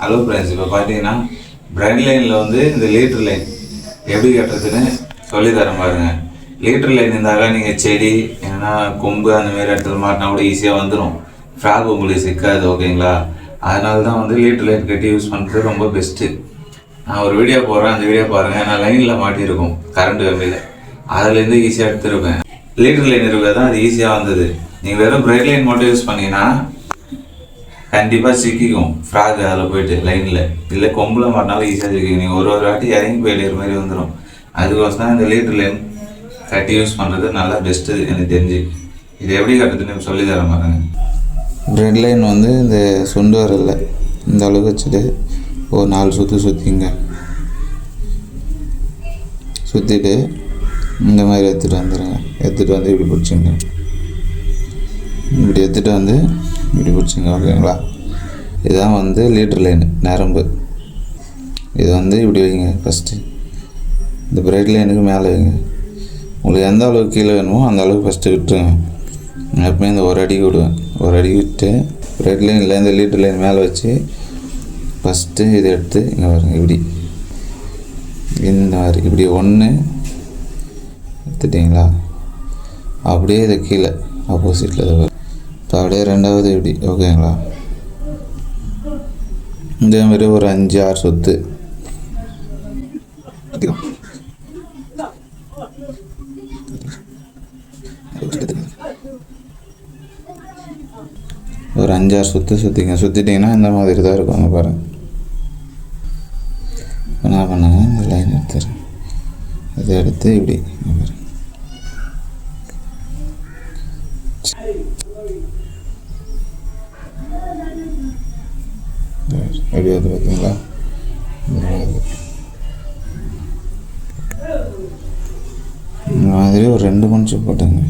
Hello friends இப்போ பார்த்தீங்கன்னா bread லைனில் வந்து இந்த லீட்ரு லைன் எப்படி கட்டுறதுன்னு சொல்லித்தரேன் பாருங்கள் லீட்ரு லைன் இருந்தாக்கா நீங்கள் செடி ஏன்னா கொம்பு அந்த மாதிரி இடத்துல மாட்டினா கூட ஈஸியாக வந்துடும் ஃப்ராக் உங்களுக்கு சிக்காது ஓகேங்களா அதனால தான் வந்து லீட்ரு லைன் கட்டி யூஸ் பண்ணுறது ரொம்ப பெஸ்ட்டு நான் ஒரு வீடியோ போடுறேன். அந்த வீடியோ பாருங்கள் நான் லைனில் மாட்டியிருக்கும் கரண்ட் கம்பியில் அதுலேருந்து ஈஸியாக எடுத்துருப்பேன். லீட்ரு லைன் இருக்கிறது தான் அது ஈஸியாக வந்தது. நீங்கள் வெறும் பிரெட் லைன் மட்டும் யூஸ் பண்ணிங்கன்னா கண்டிப்பாக சிக்கிக்கும். ஃப்ராக் அதில் போயிட்டு லைனில் இல்லை கொம்பில் மாட்டினாலும் ஈஸியாக சிக்கிக்கும். நீங்கள் ஒரு ஒரு வாட்டி இறங்கி போயிடுற மாதிரி வந்துடும் அதுக்கோசம் தான் இந்த லீட்ரு லைன் கட்டி யூஸ் பண்ணுறது நல்லா பெஸ்ட்டு எனக்கு தெரிஞ்சு. இது எப்படி கட்டுறதுன்னு சொல்லி தர பாருங்க ப்ரெட் லைன் வந்து இந்த சுண்டு வரல இந்த அளவுக்கு வச்சுட்டு ஒரு நாலு சுற்று சுற்றிங்க சுற்றிட்டு இந்த மாதிரி எடுத்துகிட்டு வந்துடுங்க எடுத்துகிட்டு வந்து இப்படி பிடிச்சிங்க. இப்படி எடுத்துகிட்டு வந்து இப்படி பிடிச்சிங்க ஓகேங்களா? இதுதான் வந்து லீட்ரு லைனு நரம்பு. இது வந்து இப்படி வைங்க ஃபஸ்ட்டு இந்த பிரைட் லைனுக்கு மேலே வைங்க. உங்களுக்கு எந்த அளவுக்கு கீழே வேணுமோ அந்த அளவுக்கு ஃபஸ்ட்டு விட்டுருங்க. எப்பவுமே இந்த ஒரு அடிக்கு விடுவேன். ஒரு அடி விட்டு பிரெட் லைனில் இந்த லீட்ரு லைன் மேலே வச்சு ஃபஸ்ட்டு இதை எடுத்து இங்கே வருங்க இப்படி. இந்த மாதிரி இப்படி ஒன்று எடுத்துட்டிங்களா? அப்படியே இதை கீழே ஆப்போசிட்டில் இதை வரும் அப்படியே ரெண்டாவது இப்படி ஓகேங்களா? இதே மாதிரி ஒரு அஞ்சு ஆறு சொத்து. ஒரு அஞ்சாறு சுற்று சுற்றிங்க சுற்றிட்டிங்கன்னா இந்த மாதிரி தான் இருக்கும். அங்கே பாருங்கள் இப்போ என்ன பண்ணுங்க இந்த லைன் எடுத்துறேன். இதை எடுத்து இப்படி. எப்படி வருது பார்த்தீங்களா இந்த மாதிரி. ஒரு ரெண்டு மணிச்சு போட்டுங்க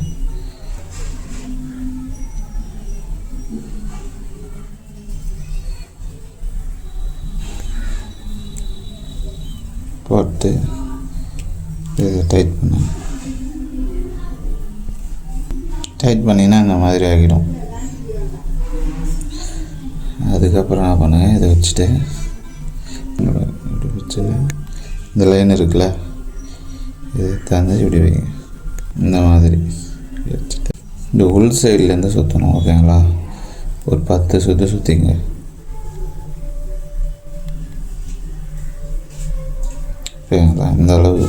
போட்டு இதை டைட் பண்ண டைட் பண்ணிங்கன்னா இந்த மாதிரி ஆகிடும் அதுக்கப்புறம் நான் பண்ணுங்க இதை வச்சுட்டு என்னோட இப்படி வச்சு இந்த லைன் இருக்குல்ல இதை தந்து இப்படி வைங்க. இந்த மாதிரி வச்சுட்டு. இந்த உள் சைட்லேருந்து சுற்றணும் ஓகேங்களா ஒரு பத்து சுற்று சுற்றிங்க ஓகேங்களா இந்த அளவு.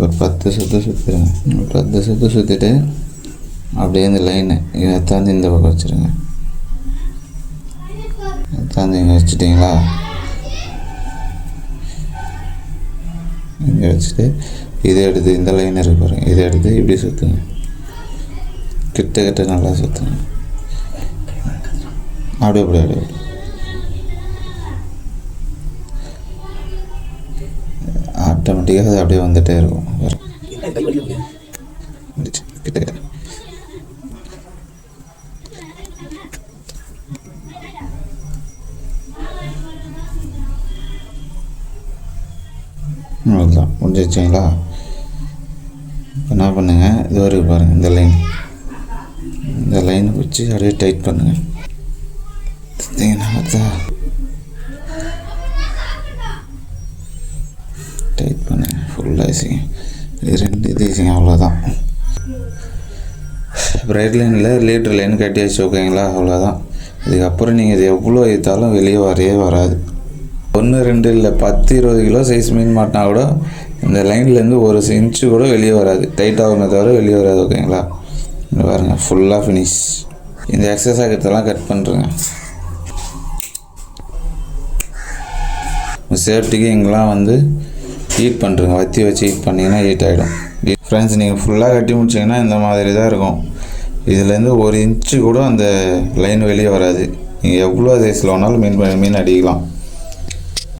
ஒரு பத்து சுற்று சுற்றுருங்க ஒரு பத்து சுற்று சுற்றிட்டு அப்படியே இந்த லைனு இதை தாண்டி இந்த பக்கம் வச்சுருங்க. இங்கே வச்சுட்டிங்களா? இங்கே வச்சுட்டு இதை எடுத்து இந்த லைன் இருக்கு பாருங்க. இதை எடுத்து இப்படி சுற்றுங்க கிட்ட கிட்ட நல்லா சுற்றுங்க அப்படியே அப்படியே அப்படியே. ஆட்டோமேட்டிக்காக அது அப்படியே வந்துட்டே இருக்கும். கிட்ட கிட்ட. அவ்வளோதான் முடிஞ்சிச்சிங்களா இப்போ என்ன பண்ணுங்கள் இது வரைக்கும் பாருங்கள் இந்த லைன் இந்த லைனை வச்சு அப்படியே டைட் பண்ணுங்கள் பார்த்தீங்கன்னா டைட் பண்ணுங்கள் ஃபுல்லாக ஈஸிங்க இது ரெண்டு இது ஈஸிங்க அவ்வளோதான் பிரைட் லைனில் லீட்ரு லைன் கட்டியாச்சு ஓகேங்களா அவ்வளோதான் இதுக்கப்புறம் நீங்கள் இது எவ்வளோ ஏற்றாலும் வெளியே வரவே வராது. ஒன்று ரெண்டு இல்லை பத்து இருபது கிலோ சைஸ் மீன் மாட்டினா கூட இந்த லைன்லேருந்து ஒரு இன்ச்சு கூட வெளியே வராது. டைட் ஆகுமே தவிர வெளியே வராது ஓகேங்களா இங்கே பாருங்கள் ஃபுல்லாக ஃபினிஷ் இந்த எக்ஸசைஸ் ஆகிறதெல்லாம் கட் பண்ணுறேங்க சேஃப்டிக்கு இங்கெல்லாம் வந்து ஹீட் பண்ணுறங்க வத்தி வச்சு ஹீட் பண்ணிங்கன்னா ஹீட் ஆகிடும் ஃப்ரெண்ட்ஸ் நீங்கள் ஃபுல்லாக கட்டி முடிச்சிங்கன்னா இந்த மாதிரி தான் இருக்கும். இதுலேருந்து ஒரு இன்ச்சு கூட அந்த லைன் வெளியே வராது. நீங்கள் எவ்வளோ சைஸில் வேணாலும் மீன் மீன் அடிக்கலாம்.